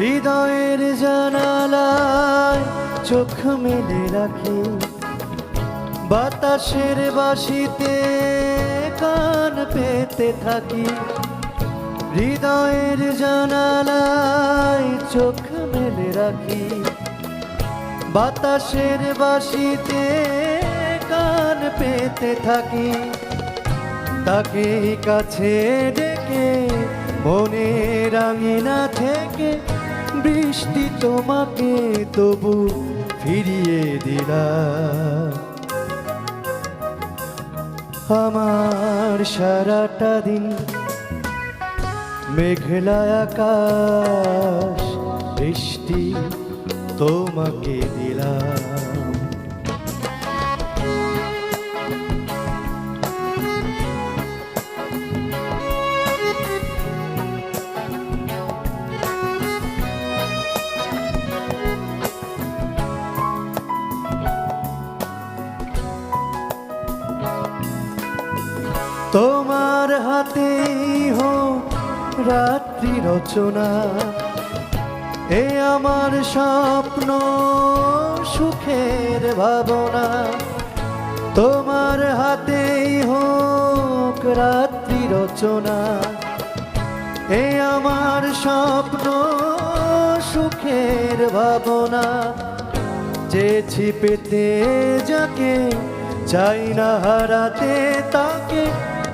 হৃদয়ের জানালায় চোখ মেলে রাখি। বাতাসের বাসিতে কান পেতে থাকি। হৃদয়ের জানালায় চোখ মেলে রাখি। বাতাসের বাসিতে কান পেতে থাকি। তাকে কাছে ডেকে মনে রাঙিনা বৃষ্টি তোমাকে তবু ফিরিয়ে দিলা। আমার সারাটা দিন মেঘলা আকাশ বৃষ্টি তোমাকে দিলাম। তোমার হাতেই হোক রাত্রি রচনা। এ আমার স্বপ্ন, সুখের ভাবনা। তোমার হাতেই হোক রাত্রি রচনা। এ আমার স্বপ্ন, সুখের ভাবনা। চেয়েছি পেতে যাকে, চাই না হারাতে তাকে।